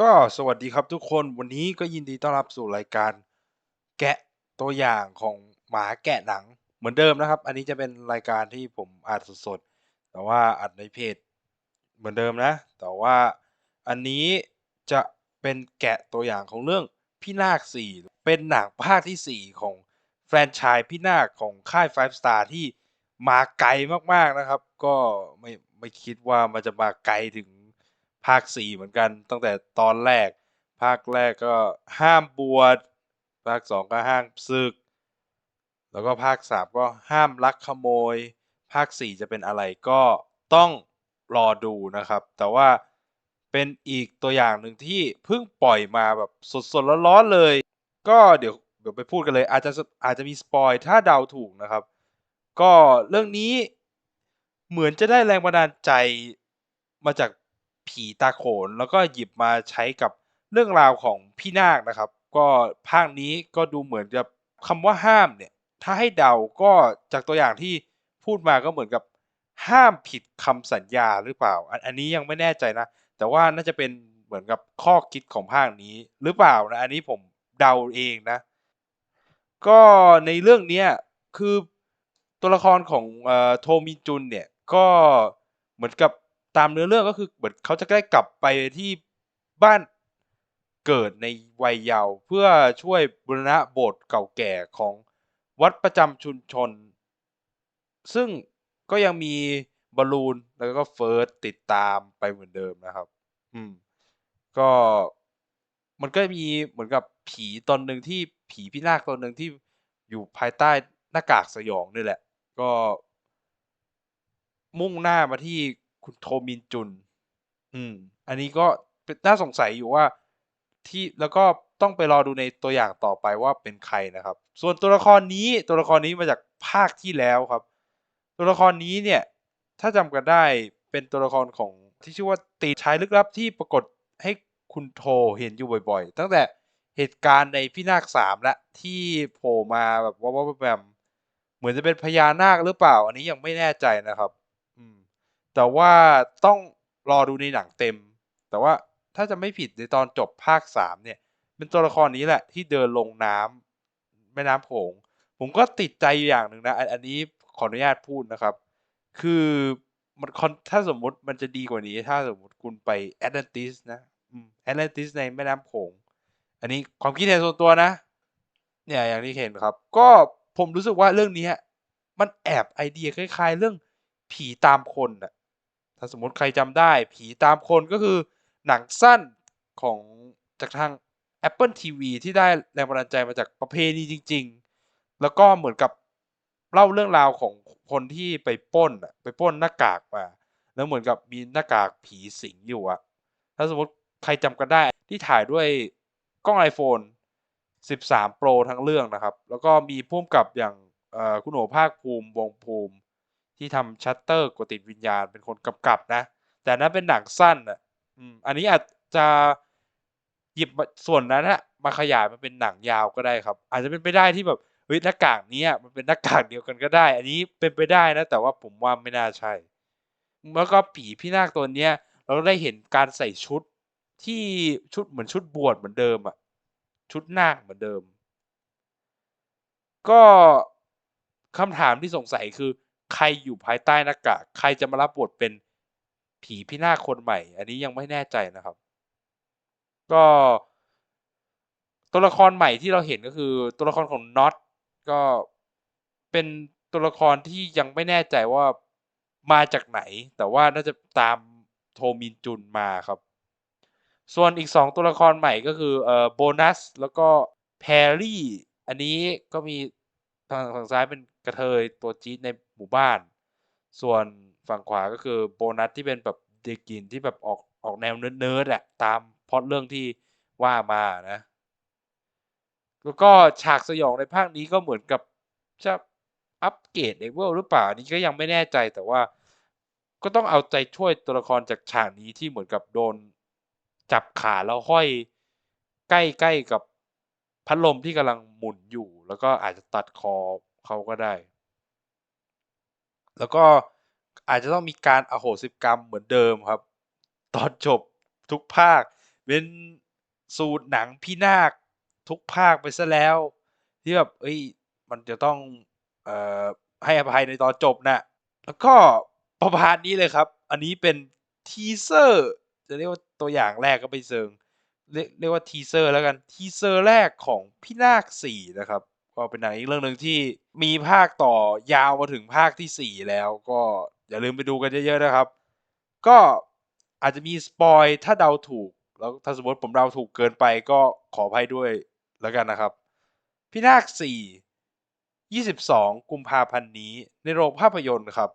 ก็สวัสดีครับทุกคนวันนี้ก็ยินดีต้อนรับสู่รายการ แกะตัวอย่างของหมาแกะหนังเหมือนเดิมนะครับ อันนี้จะเป็นรายการที่ผมอัดสดๆแต่ว่าอัดในเพจเหมือนเดิมนะ แต่ว่าอันนี้จะเป็นแกะตัวอย่างของเรื่องพี่นาคสี่เป็นหนังภาคที่สี่ของแฟรนไชส์พี่นาคของค่าย Five Star ที่มาไกลมากๆนะครับ ก็ไม่ไม่คิดว่ามันจะมาไกลถึง ภาคสี่เหมือนกัน ตั้งแต่ตอนแรก ภาคแรกก็ห้ามบวชภาคสองก็ห้ามศึก แล้วก็ภาคสามก็ห้ามลักขโมย ภาคสี่จะเป็นอะไรก็ต้องรอดูนะครับ แต่ว่าเป็นอีกตัวอย่างหนึ่งที่เพิ่งปล่อยมาแบบสดๆร้อนๆเลย ก็เดี๋ยวเดี๋ยวไปพูดกันเลย อาจจะอาจจะมีสปอยถ้าเดาถูกนะครับ ก็เรื่องนี้เหมือนจะได้แรงบันดาลใจมาจาก ผีตาโขน แล้วก็หยิบมาใช้กับเรื่องราวของพี่นาคนะครับ ก็ภาคนี้ก็ดูเหมือนกับคำว่าห้ามเนี่ยถ้าให้เดาก็จากตัวอย่างที่พูดมาก็เหมือนกับห้ามผิดคำสัญญาหรือเปล่า อันนี้ยังไม่แน่ใจนะ แต่ว่าน่าจะเป็นเหมือนกับข้อคิดของภาคนี้หรือเปล่านะ อันนี้ผมเดาเองนะ ก็ในเรื่องนี้คือตัวละครของอโทมินจุนเนี่ย ก็เหมือนกับ ตามเนื้อเรื่องก็คือเหมือนเขาจะได้กลับไปที่บ้านเกิดในวัยเยาว์เพื่อช่วยบูรณะโบสถ์เก่าแก่ของวัดประจำชุมชน ซึ่งก็ยังมีบอลลูนแล้วก็เฟิร์สติดตามไปเหมือนเดิมนะครับ อืม ก็มันก็มีเหมือนกับผีตนหนึ่งที่ผีพี่นาคตนหนึ่งที่อยู่ภายใต้หน้ากากสยองนี่แหละ ก็มุ่งหน้ามาที่ คุณโทมินจุน อืม อันนี้ก็น่าสงสัยอยู่ว่าที่แล้วก็ต้องไปรอดูในตัวอย่างต่อไปว่าเป็นใครนะครับ ส่วนตัวละครนี้ตัวละครนี้มาจากภาคที่แล้วครับ ตัวละครนี้เนี่ย ถ้าจำกันได้เป็นตัวละครของที่ชื่อว่าตีชายลึกลับที่ปรากฏให้คุณโทเห็นอยู่บ่อยๆ ตั้งแต่เหตุการณ์ในพี่นาคสามละที่โผล่มาแบบว่าแบบเหมือนจะเป็นพญานาคหรือเปล่า อันนี้ยังไม่แน่ใจนะครับ แต่ว่าต้องรอดูในหนังเต็ม แต่ว่าถ้าจะไม่ผิดในตอนจบภาคสามเนี่ย เป็นตัวละครนี้แหละที่เดินลงน้ำแม่น้ำโขงผมก็ติดใจอยู่อย่างหนึ่งนะอันนี้ขออนุญาตพูดนะครับ คือมันคอนถ้าสมมุติมันจะดีกว่านี้ ถ้าสมมติคุณไปแอตแลนติสนะแอตแลนติสในแม่น้ำโขงอันนี้ความคิดเห็นส่วนตัวนะ เนี่ยอย่างที่เห็นครับ ก็ผมรู้สึกว่าเรื่องนี้มันแอบไอเดียคล้าย ๆ เรื่องผีตามคนอะ ถ้าสมมติใครจำได้ผีตามคนก็คือหนังสั้นของจากทาง Apple TV ที่ได้แรงบันดาลใจมาจากประเพณีจริง ๆ แล้วก็เหมือนกับเล่าเรื่องราวของคนที่ไปป้นอะไปป้นหน้ากากมา แล้วเหมือนกับมีหน้ากากผีสิงอยู่อะถ้าสมมติใครจำกันได้ที่ถ่ายด้วยกล้อง iPhone 13 Pro ทั้งเรื่องนะครับ แล้วก็มีพุ่มกับอย่างคุณโอภาคภูมิวงภูมิ ที่ทำชัตเตอร์กดติดวิญญาณเป็นคนกำกับนะ แต่นั้นเป็นหนังสั้นอะอันนี้อาจจะหยิบส่วนนั้นฮะมาขยายมาเป็นหนังยาวก็ได้ครับ อาจจะเป็นไปได้ที่แบบเฮ้ยหน้ากากนี้มันเป็นหน้ากากเดียวกันก็ได้ อันนี้เป็นไปได้นะ แต่ว่าผมว่าไม่น่าใช่แล้วก็ผีพี่นาคตัวเนี้ย เราได้เห็นการใส่ชุดที่ชุดเหมือนชุดบวชเหมือนเดิมอะชุดนาคเหมือนเดิม ก็คำถามที่สงสัยคือ ใครอยู่ภายใต้หน้ากากใครจะมารับบทเป็นผีพี่นาคคนใหม่ อันนี้ยังไม่แน่ใจนะครับ ก็ตัวละครใหม่ที่เราเห็นก็คือตัวละครของน็อตก็เป็นตัวละครที่ยังไม่แน่ใจว่ามาจากไหน แต่ว่าน่าจะตามโทมินจุนมาครับ ส่วนอีกสองตัวละครใหม่ก็คือเอ่อโบนัสแล้วก็แพรรี่ อันนี้ก็มีทางฝั่งซ้ายเป็น กระเทยตัวจี๊ดในหมู่บ้าน ส่วนฝั่งขวาก็คือโบนัสที่เป็นแบบเด็กกินที่แบบออกออกแนวเนิร์ดๆอะตามพอดเรื่องที่ว่ามานะ แล้วก็ฉากสยองในภาคนี้ก็เหมือนกับจะอัปเกรดเลเวลหรือเปล่านี่ก็ยังไม่แน่ใจแต่ว่าก็ต้องเอาใจช่วยตัวละครจากฉากนี้ที่เหมือนกับโดนจับขาแล้วห้อยใกล้ๆกับพัดลมที่กำลังหมุนอยู่ แล้วก็อาจจะตัดคอ เขาก็ได้ แล้วก็อาจจะต้องมีการอโหสิกรรมเหมือนเดิมครับ ตอนจบทุกภาค เป็นสูตรหนังพี่นาคทุกภาคไปซะแล้ว ที่แบบเอ้ยมันจะต้องออให้อภัยในตอนจบน่ะแล้วก็ประมาณนี้เลยครับ อันนี้เป็นทีเซอร์จะเรียกว่าตัวอย่างแรกก็ไม่เชิงเรียกว่าทีเซอร์แล้วกันทีเซอร์แรกของพี่นาค4นะครับ ก็เป็นหนังอีกเรื่องหนึ่งที่มีภาคต่อยาวมาถึงภาคที่ 4 แล้ว ก็อย่าลืมไปดูกันเยอะๆนะครับ ก็อาจจะมีสปอยถ้าเดาถูก แล้วถ้าสมมติผมเดาถูกเกินไปก็ขออภัยด้วยแล้วกันนะครับพี่นาค4 22 กุมภาพันธ์นี้ในโรงภาพยนตร์ครับ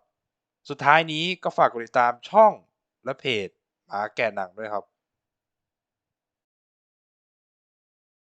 สุดท้ายนี้ก็ฝากกดติดตามช่องและเพจหมาแก่หนังด้วยครับ